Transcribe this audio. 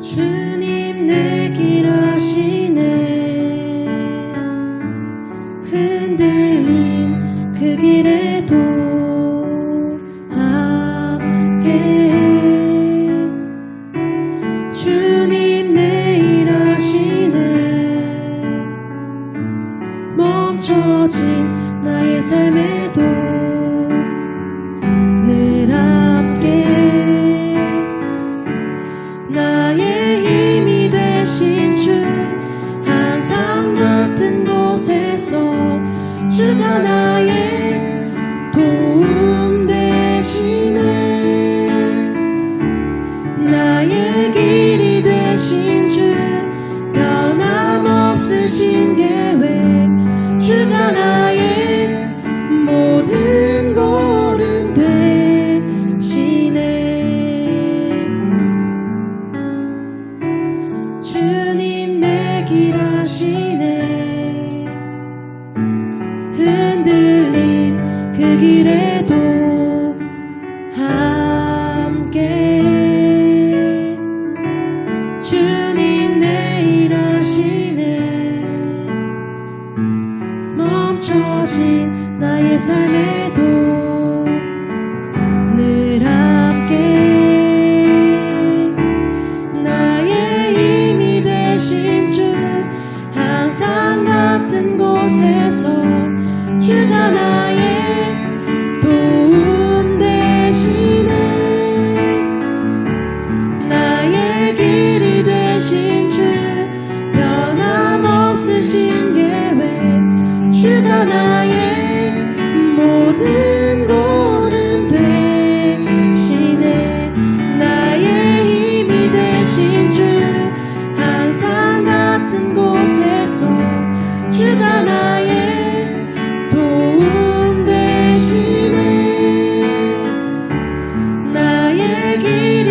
주님 내길 아시네. 흔들림 그 길에도 함께. 주님 내일 하시네. 멈춰진 나의 삶에도 나의 도움 되시네. 나의 길이 되신 주 변함없으신 계획 주가 나 길에도 함께 주님 내일 하시네. 멈춰진 나의 삶에도 주가 나의 모든 고음 되시네. 나의 힘이 되신 주 항상 같은 곳에서 주가 나의 도움 되시네. 나의 길